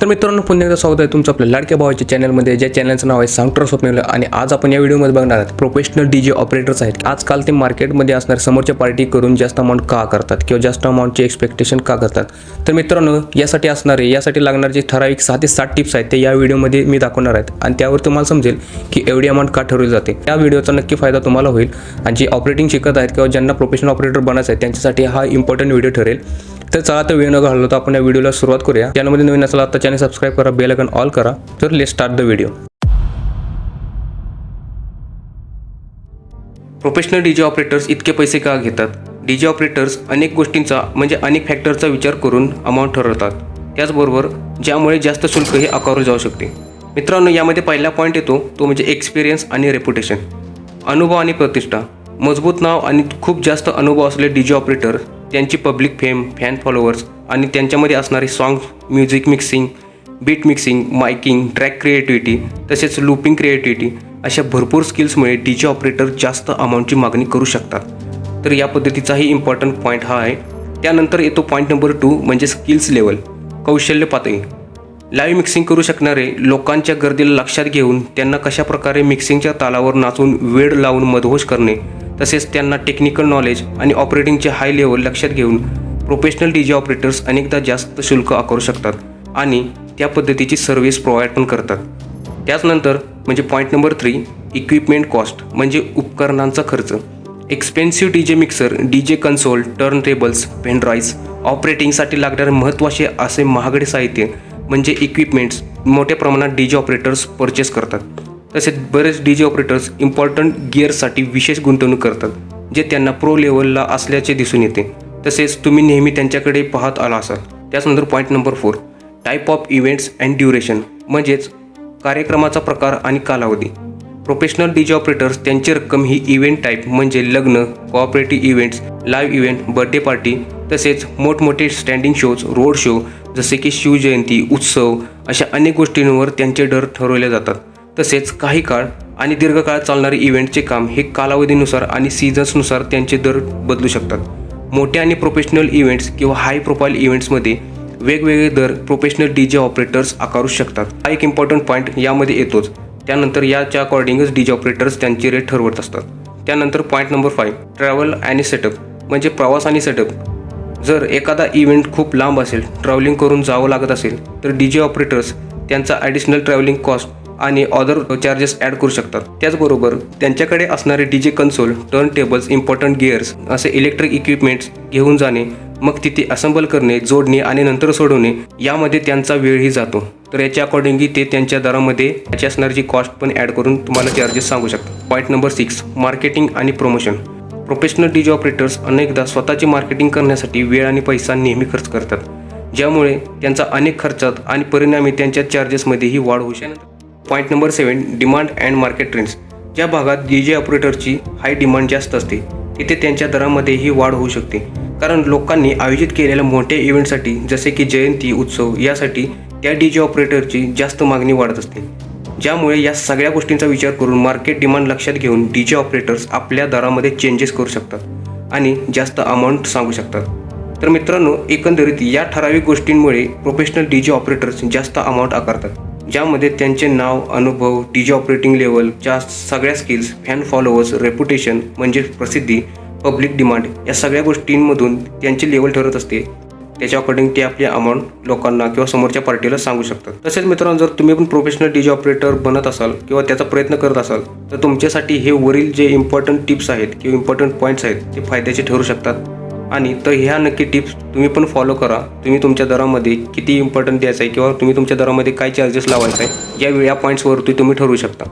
तर मित्रांनो पुन्हा एकदा स्वागत आहे तुमचं आपल्या लाडक्या भावाच्या चॅनलमध्ये ज्या चॅनलचं नाव आहे सांगटर स्वप्नील आणि आज आपण या व्हिडिओमध्ये बघणार आहोत प्रोफेशनल डी जे ऑपरेटर्स आहेत. आजकाल ते मार्केटमध्ये असणारे समोरच्या पार्टी करून जास्त अमाऊंट का करतात किंवा जास्त अमाऊंटची एक्सपेक्टेशन का करतात? तर मित्रांनो यासाठी असणारे यासाठी लागणारे जे ठराविक सहा ते सात टिप्स आहेत ते या व्हिडिओमध्ये मी दाखवणार आहेत. आणि त्यावर तुम्हाला समजेल की एवढी अमाऊंट का ठरवली जाते. त्या व्हिडिओचा नक्की फायदा तुम्हाला होईल. आणि जे ऑपरेटिंग शिकत आहेत किंवा ज्यांना प्रोफेशनल ऑपरेटर बनायचं आहे त्यांच्यासाठी हा इम्पॉर्टंट व्हिडिओ ठरेल. तर चला तर वेळ न घालवता तर आपण या व्हिडिओला सुरुवात करूया. चॅनलमध्ये नवीन असाल आता चॅनल सबस्क्राईब करा बेल आयकॉन ऑल करा. तर let start the video professional D J operators इतके पैसे का घेतात? डीजे ऑपरेटर्स अनेक गोष्टींचा म्हणजे अनेक फॅक्टरचा विचार करून अमाऊंट ठरवतात. त्याचबरोबर ज्यामुळे जास्त शुल्क हे आकारले जाऊ शकते. मित्रांनो यामध्ये पहिला पॉईंट येतो तो म्हणजे एक्सपिरियन्स आणि रेप्युटेशन अनुभव आणि प्रतिष्ठा. मजबूत नाव आणि खूप जास्त अनुभव असलेले डी जे ऑपरेटर त्यांची पब्लिक फेम फॅन फॉलोअर्स आणि त्यांच्यामध्ये असणारे song music mixing beat mixing miking track creativity तसेच लूपिंग क्रिएटिव्हिटी अशा भरपूर स्किल्समुळे डी जे ऑपरेटर जास्त अमाऊंटची मागणी करू शकतात. तर या पद्धतीचाही इम्पॉर्टंट पॉईंट हा आहे. त्यानंतर येतो पॉईंट नंबर टू म्हणजे स्किल्स लेवल कौशल्य पातळी. लाईव्ह मिक्सिंग करू शकणारे लोकांच्या गर्दीला लक्षात घेऊन त्यांना कशा प्रकारे मिक्सिंगच्या तालावर नाचून वेळ लावून मधोश करणे तसेच त्यांना टेक्निकल नॉलेज आणि ऑपरेटिंगचे हाय लेवल लक्षात घेऊन प्रोफेशनल डी जे ऑपरेटर्स अनेकदा जास्त शुल्क आकारू शकतात आणि त्या पद्धतीची सर्व्हिस प्रोव्हाइड पण करतात. त्याचनंतर म्हणजे point number three equipment cost म्हणजे उपकरणांचा खर्च. Expensive D J mixer D J console turn tables pendrives ऑपरेटिंगसाठी लागणारे महत्त्वाचे असे महागडे साहित्य म्हणजे इक्विपमेंट्स मोठ्या प्रमाणात डी जे ऑपरेटर्स परचेस करतात. तसेच बरेच डी जे ऑपरेटर्स इम्पॉर्टंट गिअरसाठी विशेष गुंतवणूक करतात जे त्यांना प्रो लेवलला असल्याचे दिसून येते. तसेच तुम्ही नेहमी त्यांच्याकडे पाहत आला असाल. त्याचनंतर point number four type of events and duration म्हणजेच कार्यक्रमाचा प्रकार आणि कालावधी. प्रोफेशनल डी जे ऑपरेटर्स त्यांची रक्कम ही इव्हेंट टाईप म्हणजे लग्न corporative events live event birthday party तसेच मोठमोठे स्टँडिंग शोज रोड शो जसे की शिवजयंती उत्सव अशा अनेक गोष्टींवर त्यांचे दर ठरवले जातात. तसेच काही काळ आणि दीर्घकाळ चालणारे इव्हेंटचे काम हे कालावधीनुसार आणि सीझन्सनुसार त्यांचे दर बदलू शकतात. मोठे आणि प्रोफेशनल इव्हेंट्स किंवा हाय प्रोफाईल इव्हेंट्समध्ये वेगवेगळे दर प्रोफेशनल डी जे ऑपरेटर्स आकारू शकतात. हा एक इम्पॉर्टंट पॉईंट यामध्ये येतोच. त्यानंतर याच्या अकॉर्डिंगच डी जे ऑपरेटर्स त्यांचे रेट ठरवत असतात. त्यानंतर पॉईंट नंबर फाईव्ह ट्रॅव्हल आणि सेटअप म्हणजे प्रवास आणि सेटअप जर एखादा इव्हेंट खूप लांब असेल ट्रॅव्हलिंग करून जावं लागत असेल तर डी जे ऑपरेटर्स त्यांचा ॲडिशनल ट्रॅव्हलिंग कॉस्ट आणि ऑदर चार्जेस ॲड करू शकतात. त्याचबरोबर त्यांच्याकडे असणारे D J console turn tables important gears असे इलेक्ट्रिक इक्विपमेंट्स घेऊन जाणे मग तिथे असेंबल करणे जोडणे आणि नंतर सोडवणे यामध्ये त्यांचा वेळही जातो. तर याच्या अकॉर्डिंगली ते त्यांच्या दरामध्ये त्याची असणारी कॉस्ट पण ॲड करून तुम्हाला चार्जेस सांगू शकतात. पॉईंट नंबर सिक्स मार्केटिंग आणि promotion professional D J operators अनेकदा स्वतःची मार्केटिंग करण्यासाठी वेळ आणि पैसा नेहमी खर्च करतात. ज्यामुळे त्यांचा अनेक खर्चात आणि परिणामी त्यांच्या चार्जेसमध्येही वाढ होऊ शकते. Point number seven demand and market trends ज्या भागात डी जे ऑपरेटरची हाय डिमांड जास्त असते तिथे त्यांच्या दरामध्येही वाढ होऊ शकते. कारण लोकांनी आयोजित केलेल्या मोठ्या इव्हेंटसाठी जसे की जयंती उत्सव यासाठी त्या डी जे ऑपरेटरची जास्त मागणी वाढत असते. ज्यामुळे या सगळ्या गोष्टींचा विचार करून मार्केट डिमांड लक्षात घेऊन डी जे ऑपरेटर्स आपल्या दरामध्ये चेंजेस करू शकतात आणि जास्त अमाऊंट सांगू शकतात. तर मित्रांनो एकंदरीत या ठराविक गोष्टींमुळे प्रोफेशनल डी जे ऑपरेटर्स जास्त अमाऊंट आकारतात. ज्यामध्ये त्यांचे नाव अनुभव डी जे ऑपरेटिंग लेवलच्या सगळ्या स्किल्स फॅन फॉलोअर्स रेप्युटेशन म्हणजे प्रसिद्धी पब्लिक डिमांड या सगळ्या गोष्टींमधून त्यांचे लेवल ठरत असते. त्याच्या अकॉर्डिंग ते आपली अमाऊंट लोकांना किंवा समोरच्या पार्टीला सांगू शकतात. तसेच मित्रांनो जर तुम्ही पण प्रोफेशनल डी जे ऑपरेटर बनत असाल किंवा त्याचा प्रयत्न करत असाल तर तुमच्यासाठी हे वरील जे इम्पॉर्टंट टिप्स आहेत किंवा इम्पॉर्टंट पॉईंट्स आहेत ते फायद्याचे ठरू शकतात. आणि तर ह्या नक्की टिप्स तुम्ही पण फॉलो करा. तुम्ही तुमच्या दरामध्ये किती इम्पॉर्टंट द्यायचं आहे किंवा तुम्ही तुमच्या दरामध्ये काय चार्जेस लावायचा आहे या या पॉईंट्सवरती तुम्ही ठरवू शकता.